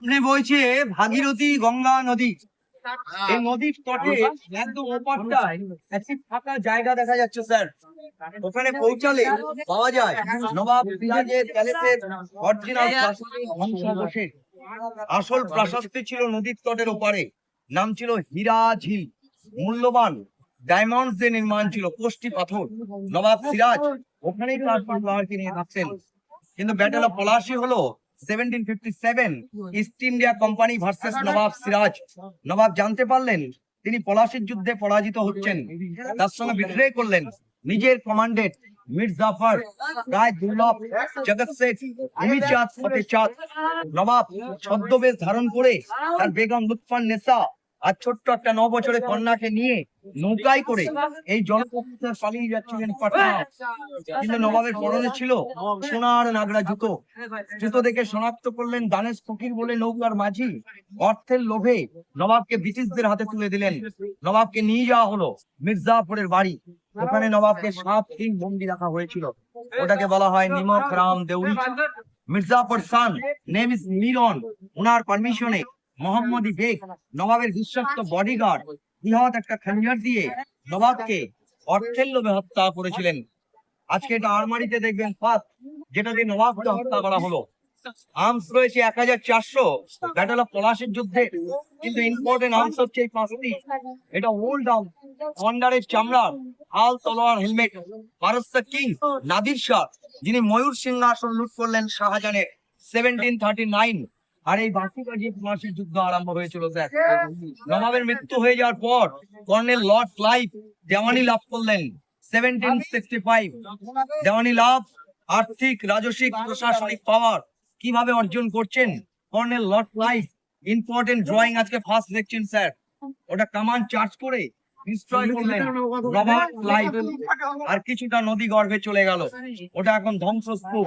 সামনে বইছে ভাগীরথী গঙ্গা নদী। এই নদীর তটে একদম ফাঁকা জায়গা দেখা যাচ্ছে, স্যার। ওখানে পৌঁছালে পাওয়া যায় নবাব আসল প্রাসাদটি ছিল নদীর তটের ওপারে। নাম ছিল হীরা ঝিল। মূল্যবান ডায়মন্ড দিয়ে নির্মাণ ছিল কোষ্টি পাথর। নবাব সিরাজ ওখানেই তার পাহাড়কে নিয়ে থাকতেন কিন্তু ব্যাটেল অফ পলাশি হলো East India company versus Nawab Siraj Nawab জানতে পারলেন? তিনি পলাশির যুদ্ধে পরাজিত হচ্ছেন। তার সঙ্গে বিদ্রোহ করলেন। নিজের কমান্ডেড মির জাফর রায় দুর্লভ জগৎ শেখ নবাব ছদ্মবেশ ধারণ করে তার বেগম লুৎফান নেসা আর ছোট্ট একটা ন বছরের কন্যাকে নিয়ে নৌকায় করে এই জলপ্রপাতে পালিয়ে যাচ্ছিলেন পাটনা কিন্তু নবাবের পরনে ছিল সোনার নাগরা জুতো। জুতো দেখে শনাক্ত করলেন দানেশ ফকির বলে নৌকার মাঝি। অর্থের লোভে নবাবকে ব্রিটিশদের হাতে তুলে দিলেন। নবাবকে নিয়ে যাওয়া হলো মির্জাপুরের বাড়ি। ওখানে নবাবকে সাত দিন বন্দি রাখা হয়েছিল। ওটাকে বলা হয় Nimak Ram Deuri. Mirzapur son name is Miran ওনার পারমিশনে মোহাম্মদী বেগ নবাবের বিশ্বস্ত বডিগার্ড বৃহৎ একটা খঞ্জর দিয়ে নবাবকে অর্থের লোভে হত্যা করেছিলেন। আজকে এটা আলমারিতে দেখবেন ফাঁস যেটা দিয়ে নবাবকে হত্যা করা হলো। আর্মস রয়েছে এক হাজার চারশো ব্যাটেল অফ পলাশের যুদ্ধে। কিন্তু ইম্পর্টেন্ট আর্মস হচ্ছে এই পাঁচটি। এটা ওল্ড আর্ম ওয়ান্ডারের চামড়ার হাল তলোয়ার হেলমেট কিং নাদির শাহ যিনি ময়ূর সিংহাসন লুট করলেন শাহজাহানের। সেভেন্টিন থার্টি নাইন আর এই বাকি কাজে পলাশের যুদ্ধ আরম্ভ হয়েছিল স্যার নবাবের মৃত্যু হয়ে যাওয়ার পর কর্নেল লর্ড ক্লাইভ দেওয়ানি লাভ করলেন। সেভেন্টিন সিক্সটি ফাইভ দেওয়ানি লাভ আর্থিক রাজস্বিক প্রশাসনিক পাওয়ার কীভাবে অর্জন করছেন? Colonel lord Clive important drawing আজকে ফার্স্ট দেখছেন স্যার ওটা কামান চার্জ করে ডিস্ট্রয় করলেন রবার্ট ক্লাইভ। আর কিছুটা নদী গর্ভে চলে গেল। ওটা এখন ধ্বংসস্তূপ।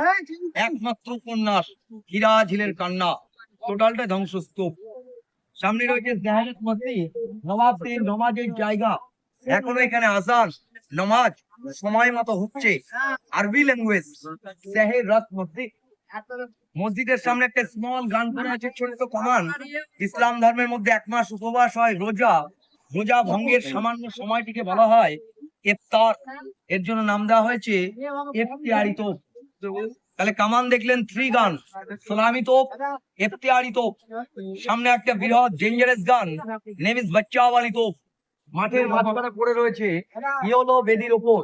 একমাত্র উপন্যাস হীরা ঝিলের কান্না। টোটালটা ধ্বংসস্তূপ। সামনে রয়েছে জাহেরাত মসজিদ নবাবদের নমাজের জায়গা। এখনও এখানে আসান নমাজ সময় মতো হচ্ছে। আরবি ল্যাঙ্গুয়েজ জাহের রাত মসজিদ। মসজিদের সামনে একটা স্মল গান করে আছে, ছোট্ট কমান ইসলাম ধর্মের মধ্যে এক মাস উপবাস হয়, রোজা। রোজা ভঙ্গের সামান্য সময়টিকে বলা হয় ইফতার। এর জন্য নাম দেওয়া হয়েছে ইফতিয়ারি তাহলে কামান দেখলেন থ্রি গান। সোলামি তোপ ইফতিয়ারি তোপ সামনে একটা বৃহৎ ডেঞ্জারাস গান। নেম ইজ বাচ্চাওয়ালি তোপ মাঠের মাঝখানে পড়ে রয়েছে ইয়েলো বেদির ওপর।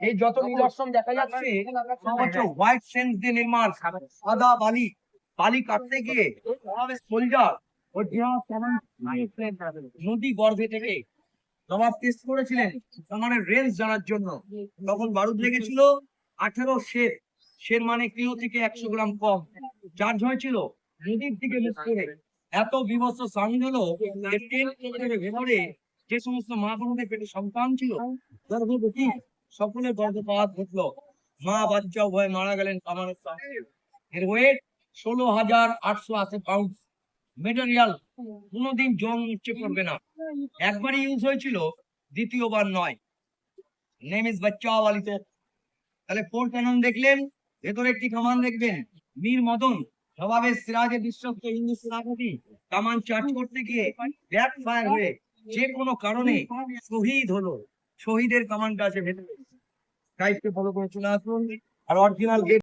এই যত নিদর্শন দেখা যাচ্ছে হচ্ছে হোয়াইট সেন্স দিয়ে নির্মাণ। সাদা বালি। বালি কাটতে গিয়ে সোলজার নদী গর্ভে থেকে নবাব টেস্ট করেছিলেন। কামানের রেঞ্জ জানার জন্য। তখন বারুদ লেগেছিল আঠেরো শের। শের মানে কিলো থেকে একশো গ্রাম কম। চার্জ হয়েছিল নদীর দিকে এত বিভৎস সাউন্ড হলো ভেতরে যে সমস্ত মা বোনদের পেটে সন্তান ছিল গর্ভবতী সকলের গর্ভপাত ঘটলো মা বাচ্চা উভয় মারা গেলেন এর ওয়েট ষোলো হাজার আটশো আশি পাউন্ড মেটেরিয়াল কোনোদিন জং উচ্চে পড়বে না। একবারই ইউজ হয়েছিল, দ্বিতীয়বার নয়। নেম ইজ বাচ্চা ওয়ালিতে তাহলে ফোর ক্যানন দেখলেন ভেতরে একটি কামান দেখবেন। মীর মদন নবাবের সিরাজে বিশ্বস্ত হিন্দু সেনাপতি কামান চার্জ করতে গিয়ে ব্যাক ফায়ার হয়ে যে কোনো কারণে শহীদ হলো। শহীদের কামানটা আছে ভেতরে। টাইপকে ফলো করে চলে আসুন। আর অরিজিনাল